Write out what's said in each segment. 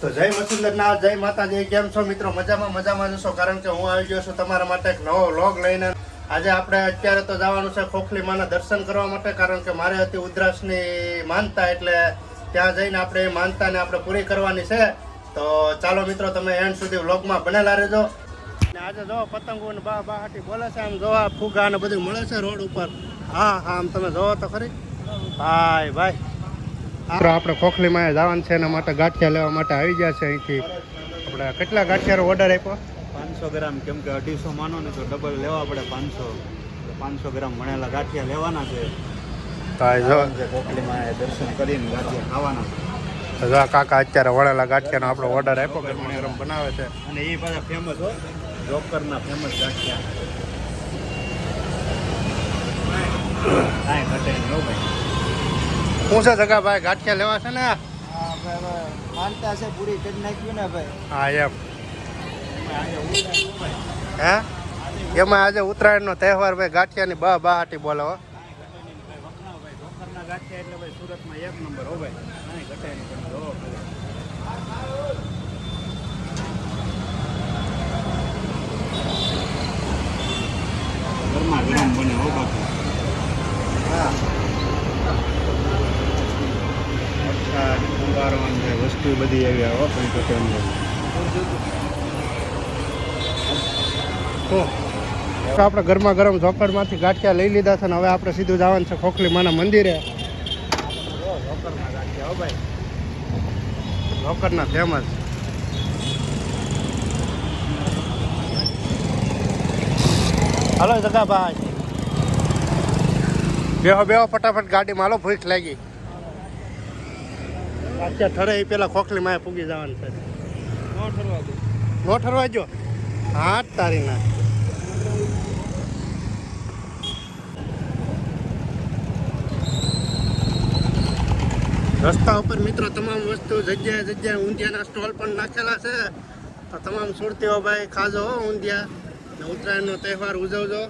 તો જય મસુંદરના જય માતાજી, કેમ છો મિત્રો? મજામાં મજામાં જશો કારણ કે હું આવી ગયો છું તમારા માટે એક નવો લોગ લઈને. આજે આપણે અત્યારે તો જવાનું છે ખોખલી માના દર્શન કરવા માટે, કારણ કે મારે હતી ઉદ્રાસની માનતા, એટલે ત્યાં જઈને આપણે એ માનતાને આપણે પૂરી કરવાની છે. તો ચાલો મિત્રો, તમે એન્ડ સુધી વ્લોગમાં બનેલા રહેજો. આજે જો પતંગો ને બા બાહાટી બોલે છે, આમ જોવા ફુગા ને બધું મળે છે રોડ ઉપર. હા હા, આમ તમે જોવો તો ખરી. ભાઈ ભાઈ. આપણે ખોખલીમાં જવાનું છે એના માટે ગાંઠિયા લેવા માટે આવી ગયા છે અહીંથી. આપણે કેટલા ગાંઠિયાનો ઓર્ડર આપ્યો? પાંચસો ગ્રામ કેમ કે અઢીસો માનો ને તો ડબલ લેવા પડે પાંચસો. પાંચસો ગ્રામ વણેલા ગાંઠિયા લેવાના છે. એ દર્શન કરીને ગાંઠિયા ખાવાના કાકા અત્યારે વળેલા ગાંઠિયાનો આપણો ઓર્ડર આપ્યો ગરમ ગરમ બનાવે છે. અને એ પાછા ફેમસ હો જોકરના ફેમસ ગાંઠિયા. કાંઈ ઘટે નહીં ભાઈ. શું છે જગા ભાઈ ગાંઠિયા લેવા છે ને? માનતા છે પૂરી કરી નાખ્યું ને ભાઈ. હા એમ. હે એમાં આજે ઉત્તરાયણનો તહેવાર ભાઈ ગાંઠિયાની બા બાહાટી બોલો હો. ગાંઠિયા એટલે ભાઈ સુરતમાં એક નંબર હો ભાઈ કાંઈ ઘટે નહીં પણ જોવો ખાલી. ગરમા ગરમ બને હો બાકી અચ્છા કુંભારવાની છે વસ્તુ બધી એવી શું તો આપણે ગરમા ગરમ ઝોકડમાંથી ગાંઠિયા લઈ લીધા છે ને હવે આપણે સીધું જવાનું છે ખોખલી માના મંદિરે. ઝોકડના ફેમસ હલો જગાભાઈ. બેહો બેહો, ફટાફટ ગાડીમાં હાલો, ભૂખ લાગી. અત્યારે ઠરે એ પેલા ખોખલી માં પૂગી જવાનું છે. ન ઠરવા જો હા તારી ના રસ્તા ઉપર મિત્રો તમામ વસ્તુ જગ્યાએ જગ્યાએ ઊંધિયાના સ્ટોલ પણ નાખેલા છે. તો તમામ સુરતીઓ ભાઈ ખાજો હો ઊંધિયા. ઉત્તરાયણનો તહેવાર ઉજવજો.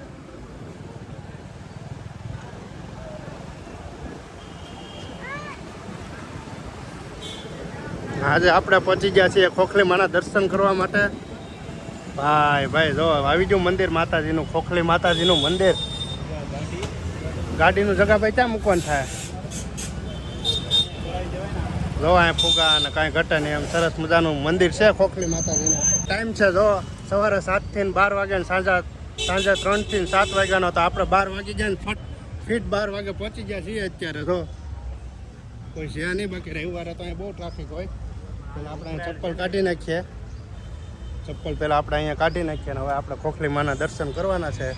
આજે આપણે પહોંચી ગયા છીએ ખોખલી માના દર્શન કરવા માટે. ભાઈ ભાઈ, જો, આવી ગયું મંદિર માતાજીનું, ખોખલી માતાજીનું મંદિર. ગાડીનું જગા ભાઈ ક્યાં મૂકવાનું થાય? જો, અહીંયા ફુગા અને કાંઈ ઘટે નહીં એમ, સરસ મજાનું મંદિર છે ખોખલી માતાજીનું. ટાઈમ છે, જો, સવારે સાતથી બાર વાગ્યા ને સાંજે સાંજે ત્રણથી સાત વાગ્યાનો તો આપણે બાર વાગી જાય ને ફટ, ફીટ બાર વાગે પહોંચી ગયા છીએ અત્યારે, જો. કોઈ છે નહીં બાકી, રવિવારે તો અહીંયા બહુ ટ્રાફિક હોય. પેલા આપણે ચપ્પલ કાઢી નાખીએ. ચપ્પલ પહેલાં આપણે અહીંયા કાઢી નાખીએ ને હવે આપણે ખોખલી માના દર્શન કરવાના છે.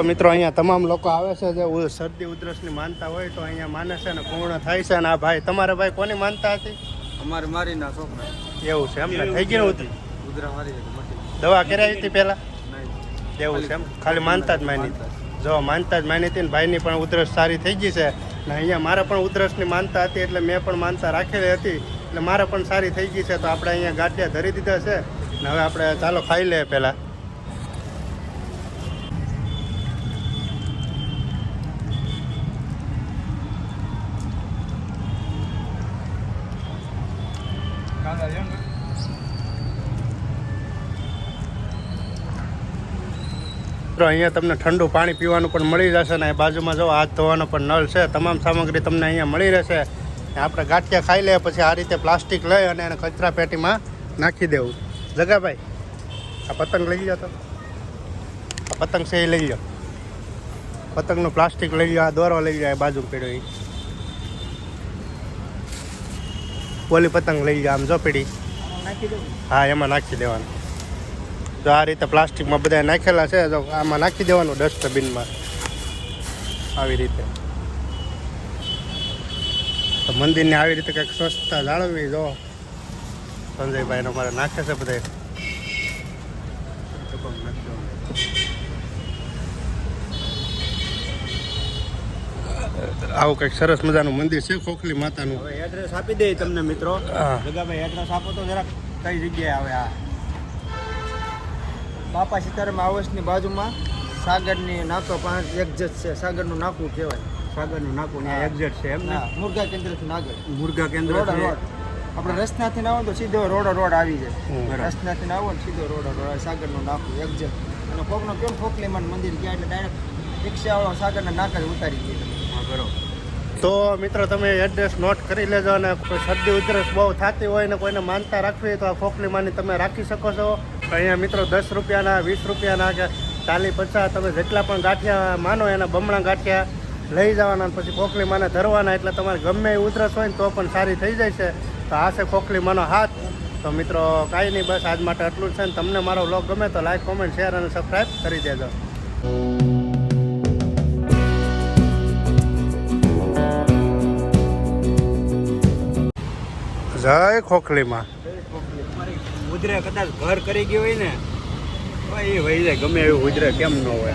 તો મિત્રો અહીંયા તમામ લોકો આવે છે જે શરદી ઉધરસની માનતા હોય તો અહીંયા માને છે ને પૂર્ણ થાય છે ને આ ભાઈ તમારા ભાઈ કોની માનતા હતી? અમારે મારી ના છોકરા. એવું છે એમ ને? થઈ ગયું ઉધરી ઉધરા મારી દવા કરાવી હતી પહેલા? એવું છે એમ? ખાલી માનતા જ માની જો માનતા જ માની હતી ને ભાઈની પણ ઉધરસ સારી થઈ ગઈ છે. ને અહીંયા મારે પણ ઉધરસની માનતા હતી એટલે મેં પણ માનતા રાખેલી હતી. એટલે મારે પણ સારી થઈ ગઈ છે તો આપણે અહીંયા ગાંઠિયા ધરી દીધા છે. ને હવે આપણે ચાલો ખાઈ લઈએ પહેલાં. તો અહીંયા તમને ઠંડુ પાણી પીવાનું પણ મળી જશે ને બાજુમાં જો હાથ ધોવાનો પણ નળ છે તમામ સામગ્રી તમને અહીંયા મળી રહેશે. આપણે ગાંઠિયા ખાઈ લઈએ પછી આ રીતે પ્લાસ્ટિક લઈ અને એને કચરા પેટીમાં નાખી દેવું. જગાભાઈ આ પતંગ લઈ જાઓ તો. આ પતંગ છે એ લઈ જાઓ પતંગનું પ્લાસ્ટિક લઈ જાઓ આ દોરો લઈ જાય એ બાજુ પીડ્યો એ ઓલી પતંગ લઈ જાઓ આમ જો પીડી હા એમાં નાખી દેવાનું. જો આ રીતે પ્લાસ્ટિકમાં બધા નાખેલા છે. તો આમાં નાખી દેવાનું ડસ્ટબિનમાં. આવી રીતે. તો મંદિરને આવી રીતે કંઈક સ્વચ્છતા જાળવવી જો. સંજયભાઈ મારે નાખે છે બધા આવું કંઈક સરસ મજાનું મંદિર છે ખોખલી માતાનું. એડ્રેસ આપી દે તમને મિત્રો. જગાભાઈ એડ્રેસ આપો તો જરાક કઈ જગ્યાએ આવે આ. બાપા સીતારામ આવાસની બાજુમાં સાગરની નાકો પાંચ એક્ઝેટ છે. સાગરનું નાકું કહેવાય. સાગરનું નાકું ત્યાં એક્ઝેટ છે એમ ને? મુરગા કેન્દ્રથી નાગર. મુર્ગા કેન્દ્ર રોડ આપણે રસનાથી ના આવો તો સીધો રોડ રોડ આવી જાય. રસનાથી ના આવો ને સીધો રોડ રોડ સાગરનું નાકું એક્ઝેટ અને કોકનો કેમ ફોકલીમાન મંદિર ગયા એટલે ડાયરેક્ટ રિક્ષાવાળો સાગરના નાકા જ ઉતારી દીધો બરોબર. તો મિત્રો તમે એડ્રેસ નોટ કરી લેજો અને કોઈ શરદી ઉધરસ બહુ થતી હોય ને કોઈને માનતા રાખવી હોય તો આ ફોકલી માની તમે રાખી શકો છો. અહીંયા મિત્રો દસ રૂપિયાના, વીસ રૂપિયાના કે ચાલી પચાસ, તમે જેટલા પણ ગાંઠિયા માનો એના બમણા ગાંઠિયા લઈ જવાના પછી ખોખલી માને ધરવાના, એટલે તમારે ગમે એ ઉધરસ હોય ને તો પણ સારી થઈ જાય છે. તો આ છે ખોખલી માનો હાથ. તો મિત્રો કાંઈ નહીં, બસ આજ માટે આટલું છે ને તમને મારો બ્લોગ ગમે તો લાઈક કોમેન્ટ શેર અને સબસ્ક્રાઈબ કરી દેજો. જય ખોખલીમાં. ઉધરે કદાચ ઘર કરી ગયું હોય ને, તો એ વહી જાય, ગમે એવું ઉધરે, કેમ ન હોય.